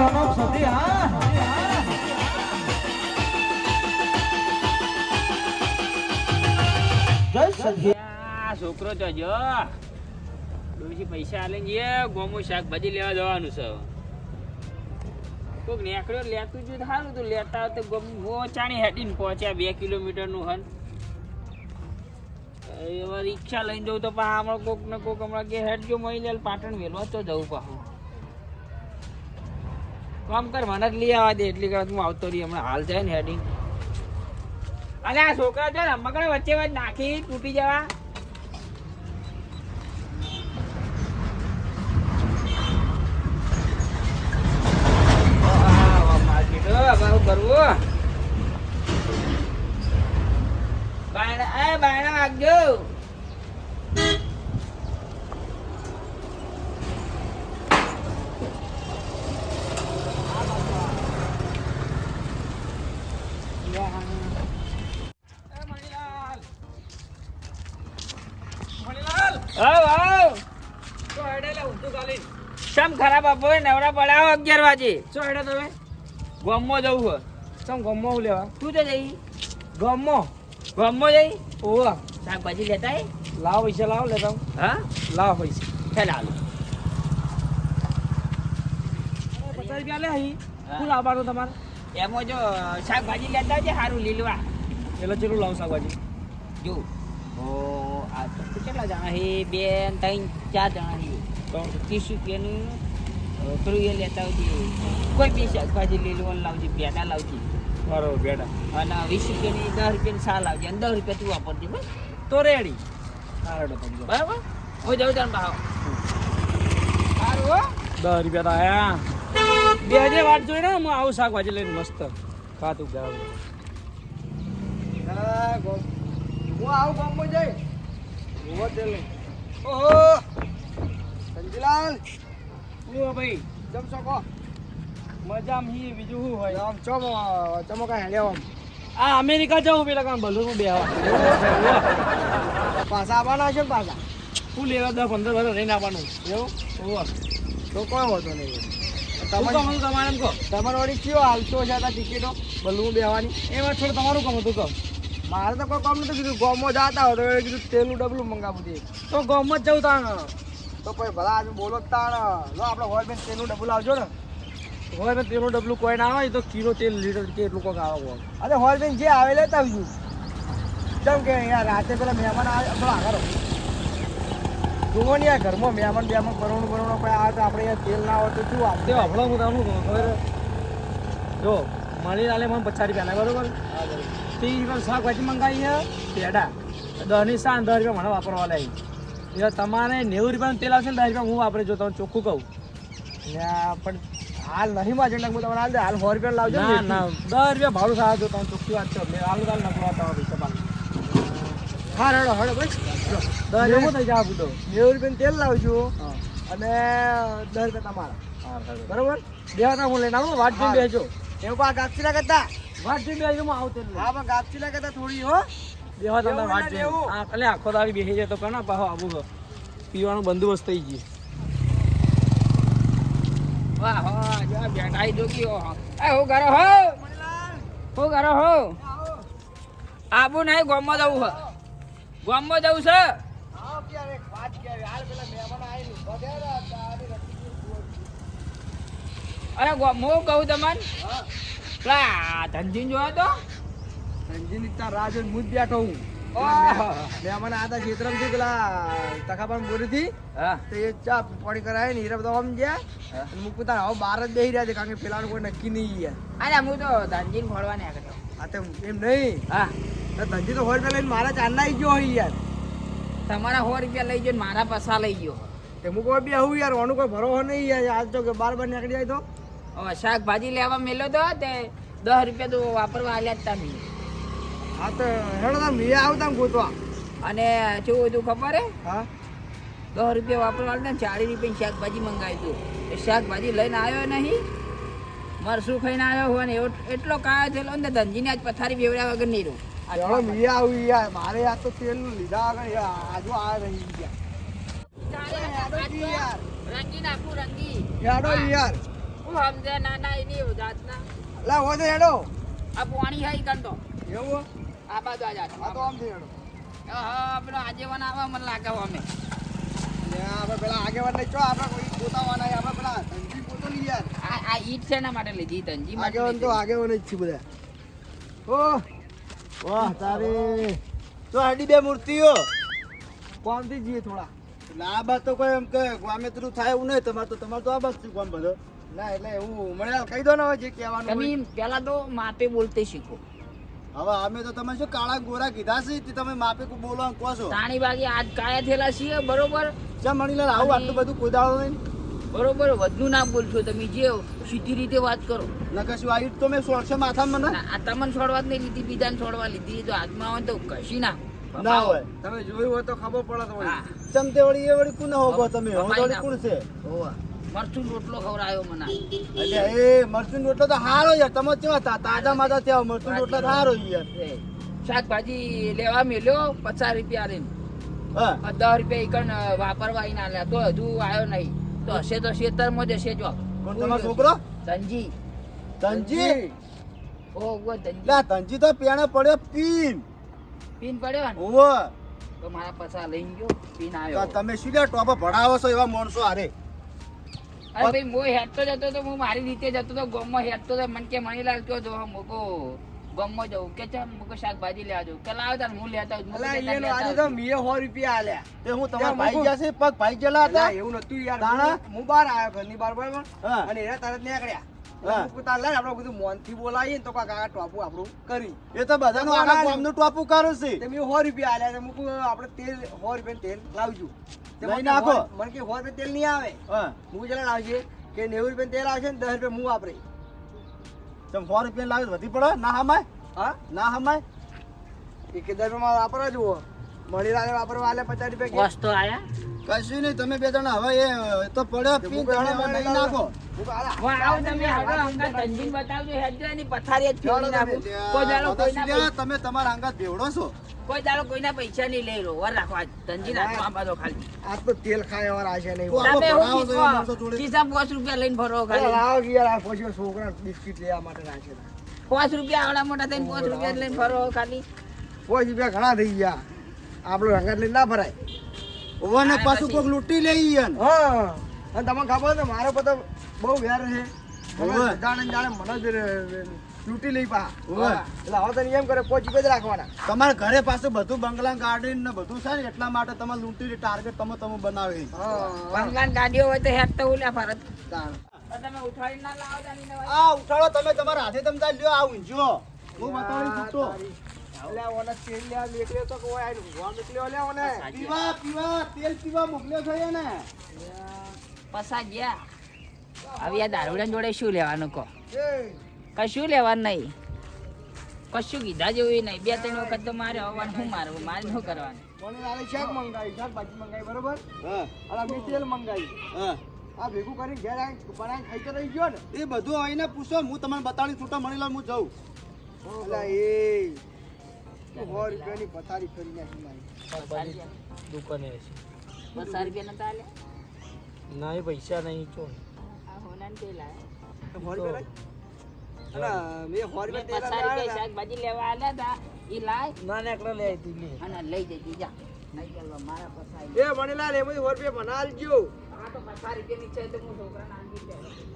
સોનો સધી હા. છોકરો તો જો, ડોશી પૈસા આલે જે ગોમો શાકભાજી લેવા જવાનું છે. કોક નેકડ્યો લેતું જો સારું તું લેતા તો ગમ ચાણી હેડીને પહોંચ્યા બે કિલોમીટરનું હન. હવે રિક્ષા લઈને જવું તો પાછા હમણાં કોક ને કોક હમણાં કે હેડ જો મળી લે, પાટણ વેલો તો જવું પાછું. કામ કર મને જ લઈ આવવા દે, એટલી કર હું આવતો રહી, હમણાં હાલ જાય ને હેડિંગ અરે આ છોકરા જો રમકડા વચ્ચે વચ્ચે નાખી, તૂટી જવા કરવું? બાયણા- બાયણા, વાગજો. એ, મણિલાલ. આવ, આવ. શમ ખરાબ આપો નવરા પડાવો અગિયાર વાગે. ચો હેડો તમે. ગોમમાં જવું હોય તમ ગમો હું લેવા? તું તો જઈ? ગમો. ગોમમાં જઈ? ઓવા શાકભાજી લેતા હે લાવ પૈસા લાવ લેતા હું. લાવ પૈસા. ચાલ હાલો. પચાસ રૂપિયા લે અહીં. હા. શું લાવવાનું તમારે? એમાં જો શાકભાજી લેતા આવજે સારું લીલવા. એટલે ચેલું લાવ શાકભાજી? જો. ઓ આ તો કેટલા જણા હે બે ત્રણ ચાર જણા હે ત્રીસ રૂપિયાનું અ, એ લેતા આવજે. કોઈ બી શાકભાજી લીલવાનું લાવજે પેટા લાવજે. બરોબર બેટા અને વીસ રૂપિયાની દસ રૂપિયાની સાલ લાવજે. અને દસ રૂપિયા તું વાપરજે બસ. તો રેડી. બરાબર? હું જાઉં તાર ભાવ સારું દસ રૂપિયા તો આયા. બે હજાર વાત જોઈ ને હું આવું શાકભાજી લઈને મસ્ત ખાતું ગાવ હું આવું ગામમાં જઈ ઓહો. સંજીલાલ હું ભાઈ જમ શકો. મજામાં હી બીજું શું હોય? આમ ચમ ચમો કાંઈ હેડ્યા આમ આ અમેરિકા જવું પેલા કામ ભલું બે પાછા આવવાના છે ને પાછા? શું લેવા દસ પંદર વર્ષ રહીને આવવાનું. એવું? તો કોઈ હોતો નહીં. હતું તમારે એમ કહો? તમારે વળી કયો હાલતો છે આ ટિકિટો? બલવું બેવાની એમાં થોડું તમારું કામ હતું કહો મારે તો કોઈ કામ નતું કીધું. ગોમમાં જતા હોય તો કીધું તેલું ડબલું મંગાવું તો ગામમાં જ જવું તાણ. તો પછી ભલા આજે બોલો જ તાણ લો આપણે હોય બેન તેલનું ડબલું આવજો ને. હોય બેન તેલનું ડબલું કોઈ ના આવે તો કિલો તેલ લીટર કે એટલું કોઈક આવે અરે હોય બેન જે આવે લેતા આવજો કેમ કે અહીંયા રાતે પેલા મહેમાન આવે પેલા આગળ જુઓ ને ઘરમાં મહેમાન બેમાન બરોણ બરોણ પણ આવે તો આપણે અહીંયા તેલ ના હોય તો શું તે હમણાં હું તમને ખબર જો મળી લાલે મને પચાસ રૂપિયા ના બરોબર? ત્રીસ રૂપિયા શાકભાજી મંગાવી છે પેડા. દહની સાંજ દસ રૂપિયા મને વાપરવા લાવી એટલે તમારે નેવું રૂપિયાનું તેલ આવશે ને દસ રૂપિયા હું વાપરે જો તમે ચોખ્ખું કહું. એટલે પણ હાલ નહીં માં એટલે હું તમારે હાલ હાલ સો રૂપિયા લાવજો ના ના દસ રૂપિયા ભાડું સારા જો તમે ચોખ્ખી વાત છો. મેં હાલ હાલ નકરો તમારા પૈસા પાલ હા રડો હડો બસ દસ રૂપિયા થઈ જાય બધો. નેવું રૂપિયા તેલ લાવજો અને દસ રૂપિયા તમારા. બરોબર? બેહતા હું લઈને આવું વાટ જોઈને બેસજો. એવું પા ગાપચી ના કરતા? વાટ જોઈને બેસજો હું આવું તેલ હા પણ ગાપચી ના કરતા થોડી હો. બેહવા તમને વાત. એવું. હા એટલે આખો દાડી બેસી જાય તો કના પાછો આવું છે. પીવાનું બંદોબસ્ત થઈ ગયું. વાહ વાહ જો આ બેટાઈ જોગી હો. એ હું કરો હો? હું કરો હો? આબુ નહીં ગોમમાં જવું છે ગોમમાં જવું છે? હા અરે હું કહું તમને? હા પેલા ધનજીન જોયો તો? રંજીન ઇત્તા રાહ જોઈને હું જ બેઠો હું. મહેમાન આતા ક્ષેત્રમથી પેલા તખાબાન બોરીથી હા. તો એ ચા પાણી કરાય ને હીરા બધા આમ ગયા. હા. હવે બહાર જ રહ્યા છે કારણ કે પેલાનું કોઈ નક્કી નહીં યાર. અરે હું તો ધનજીન ફોડવા ને આગળ આ તો એમ નહીં. હા. તો ધંધી તો હોય લઈને મારા ચાંદા આવી ગયો હોય યાર. તમારા સો રૂપિયા લઈ ગયો મારા પૈસા લઈ ગયો. તે હું કોઈ બી આવું યાર ઓનું કોઈ ભરોસો નહીં યાર. આજ તો કે બાર બાર નીકળી જાય તો. હવે શાકભાજી લેવા મેલો તો તે દસ રૂપિયા તો વાપરવા આલ્યા જ તમે હા તો હેડો તમે મેં આવતા ને ગોતવા. અને શું હતું ખબર હે? હા? દસ રૂપિયા વાપરવા ને ચાલીસ રૂપિયાની શાકભાજી મંગાવી હતું એ શાકભાજી લઈને આવ્યો નહીં. મરસું ખાઈને આવ્યો હોય ને એટલો કાયો થયેલો ને ધનજીને આજ પથારી બેવડ્યા વગર નહીં રહ્યું હેડો મેં યાર મારે આ તો તેલ લીધા આગળ યાર આજુ આ રહી ગયા. યાર. રંગી નાખું રંગી હેડો યાર. હું સમજે ના ના એની જાતના. લે હોય તો હેડો. આ પાણી હાઈ ગંદો એવું આ બાજુ આ તો આમ હા પેલો આજેવાન આવે મને લાગે અમે. આપણે પેલા આગેવાન ચો આપણે કોઈ પોતાવાના આપણે પેલા ધનજી પોતો નહીં યાર આ આ ઈટ શેના માટે લીધી ધનજી માટે આગેવાન તો. આગેવાન જ છે બધા. ઓ વાહ તારે. તો આડી બે મૂર્તિઓ. કોમથી જઈએ થોડા? એટલે આ બાત તો કોઈ એમ કે ગામેતરું થાય એવું નહીં તમારે તો તમારે તો આ બાત શું ગામ બધો? ના એટલે હું મળ્યા કહી દો ને હવે જે કહેવાનું તમે તો માપે બોલતે શીખો. હવે અમે તો તમે શું કાળા ગોરા કીધા છે તે તમે માપે કો બોલવા અને કહો છો. તાણી બાકી આજ કાયા થયેલા છીએ બરોબર? ચા મણીલાલ આવું આટલું બધું કોદાળો નહીં બરોબર વધુ ના બોલશો તમે જે સીધી રીતે વાત કરો. નકર શું આવી તો મેં સોળશે માથા મને? આ તમને છોડવા જ નહીં લીધી બીજાને છોડવા લીધી. જો હાથમાં હોય તો કશી ના ના હોય. તમે જોયું હોય તો ખબર પડે તો ચમતે વળી એ વળી કોને હોગો તમે? હવે વળી કોણ છે? હોવા. મરચું રોટલો ખવડાયો મને. એટલે એ મરચું રોટલો તો હારો યાર. તમે કેવા તાજા માજા થયા મરચું રોટલો તો હારો યાર. શાકભાજી લેવા મેલ્યો પચાસ રૂપિયા લઈને. દસ રૂપિયા ઈકણ વાપરવા ના લે તો હજુ આવ્યો નહીં. તો હશે તો ખેતરમાં જ. હશે જો તમારો છોકરો? ધનજી. તંજી ઓ ઓ ધનજી. લે તો પેણે પડ્યો પીન. પીન પડ્યો ને? ઓવો તો મારા પૈસા લઈ ગયો પીન આવ્યો તમે શું લે ટોપો ભણાવો છો એવા માણસો હારે? અરે ભાઈ હું હેડતો જતો તો હું મારી રીતે જતો તો ગામમાં હેડતો તો મને કે મણીલાલ કયો તો મૂકો ગામમાં જવું. કે ચાલ મોકો શાકભાજી લેવા જવું. કે લાવ તાર હું લેતા આવું. આજે તો મીએ સો રૂપિયા આલ્યા. તે હું તમારા ભાઈ. ગયા છે પગ ભાઈ ગયેલા હતા. એવું નતું યાર? હું- હું બહાર આવ્યો ઘરની બહાર બરાબર? અને એના તરત નીકળ્યા. તાર આપણે બધું મોનથી બોલાવીએ તો કાકા ટોપું આપણું કરી. એ તો બધાનું ના, ગામનું ટોપું કરું છે. તે સો રૂપિયા આલ્યા તો મૂકું આપણે તેલ સો રૂપિયા તેલ લાવજો. લઈ નાખો. મને કે સો રૂપિયા તેલ નહીં આવે. હા. જરા લાવજે કે નેવું રૂપિયા તેલ આવશે ને દસ રૂપિયા હું વાપરે. તમે સો રૂપિયા લાવે વધી પડે? ના હમાય? હા? ના હમાય? એક દસ રૂપિયા વાપરવા જુઓ. મળી લાલે વાપરવા આલે પચાસ રૂપિયા કોસ તો આયા? કશું નહીં તમે બે જણા હવે એ તો પડ્યો પી તમે નહીં નાખો. નાખું. તમારા અંગાત બેવડો છો? કોઈ દાડો કોઈના પૈસા નહીં લઈ રહ્યો. વર રાખવા ધનજીને હાથમાં આપવા દો ખાલી. આ તો તેલ ખાય નહીં. તમે હું. ખિસ્સા પાંચ રૂપિયા લઈને ભરો ખાલી. લાવો યાર આ પછી છોકરા બિસ્કિટ લેવા માટે રાખે પાંચ રૂપિયા આવડા મોટા થઈને પાંચ રૂપિયા લઈને ભરો ખાલી. પાંચ રૂપિયા ઘણા થઈ ગયા. આપણો રંગત લઈને ના ભરાય. ઓવાને પાછું. કોક લૂંટી લઈ ઈયન. હા. અને તમને ખબર છે મારો પતો બહુ વેર છે. હોવે. જાણે જાણે મને જ લૂંટી લઈ પા. હોવે. એટલે હવે તને એમ કરે પાંચ રૂપિયા જ રાખવાના. તમારા ઘરે પાછું બધું બંગલા ગાર્ડન ને બધું છે ને એટલા માટે તમે લૂંટી ટાર્ગેટ તમે તમે બનાવે. હા. બંગાળ ગાડીઓ હોય તો હેડ તો ઉલ્યા ફરત. તમે ઉઠાડી ના લાવો. આ ઉઠાડો તમે તમારા હાથે તમે લ્યો આ ઊંઝો હું બતાવી છૂટો એટલે ઓને તેલ લેવા નીકળ્યો તો કોઈ આ ઊંઘવા નીકળ્યો ઓને? પીવા પીવા તેલ પીવા મોકલ્યો છે ને પસા ગયા. હવે આ દારૂડા જોડે શું લેવાનું કહો? એ, કશું લેવાનું નહીં. કશું કીધા જેવું નહીં. બે ત્રણ વખત તો મારે આવવાનું શું મારવું મારે શું કરવાનું. મને લાગે શાક મંગાવી શાકભાજી મંગાવી બરોબર? હા. અને મેં તેલ મંગાવી. હા. આ ભેગું કરીને ઘેર આવીને બનાવીને ખાઈ તો રહી ગયો ને? એ બધું આવીને પૂછો હું તમને બતાવી છૂટા મળી લઉં હું જઉં. એટલે એ. સો રૂપિયાની પથારી કરી નાખી મારી. દુકાને છે. રૂપિયા નતા ના એ પૈસા નહીં ચો. શાકભાજી લેવા હતા? ઈ લાય. ના ને એકલા લે તી લે. અને લઈ જઈ જા. એ.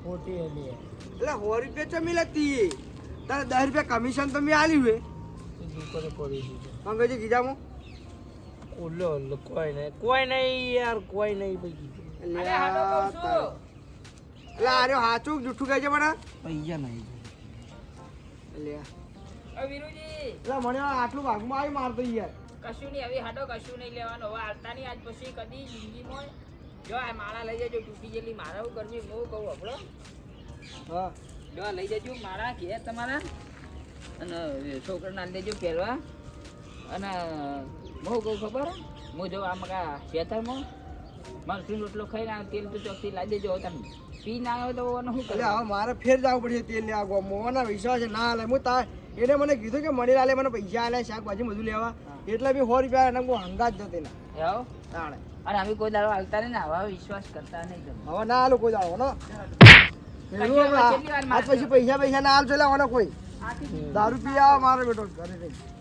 ખોટી લે. એટલે સો રૂપિયા ચમી લતી તારે દસ રૂપિયા કમિશન તો મેં આલ્યું હે. દુકાને પડી દીધું. મંગજી કીધામું ઓલો ઓલો કોઈ નહીં કોઈ નહીં યાર કોઈ નહીં ભાઈ અરે છું. એટલે આર્યો હાચું જૂઠું કહે છે મને પૈસા નહીં. એટલે અ વીરુજી. મને આટલું ભાગમાં આવી મારતો યાર. કશું નહીં હવે હાડો કશું નહીં લેવાનો. હવે હાલતા નહીં આજ પછી કદી જિંદગીમાં જો આ માળા લઈ જજો તૂટી જેટલી મારા હું કરવી હું કહું આપણો હા. જો લઈ જજો મારા ઘેર તમારા. અને છોકરાને લેજો પહેરવા. અને હું કહું ખબર? હું જો આ કા ખેતરમાં મરચું રોટલો ખાઈને આ તેલ તો ચોકથી લાવી દેજો. તમે પી ના આવ્યો તો ઓને શું કરે હવે મારે ફેર જવું પડશે તેલ લેવા ગો મોના વિશ્વાસ ના હાલે હું તા એને મને કીધું કે મળી લાલે મને પૈસા આલે શાકભાજી બધું લેવા. એટલે બી સો રૂપિયા એને હું હંગા જ જતી ના તાણે. અને અમે કોઈ દાડો હાલતા નહીં ને હવે વિશ્વાસ કરતા નહીં હવે ના હાલો કોઈ દાડો ને? પૈસા પૈસા ના હાલ ચલાવવાનો કોઈ. દારૂ પી આવો મારો બેટો ઘરે જઈ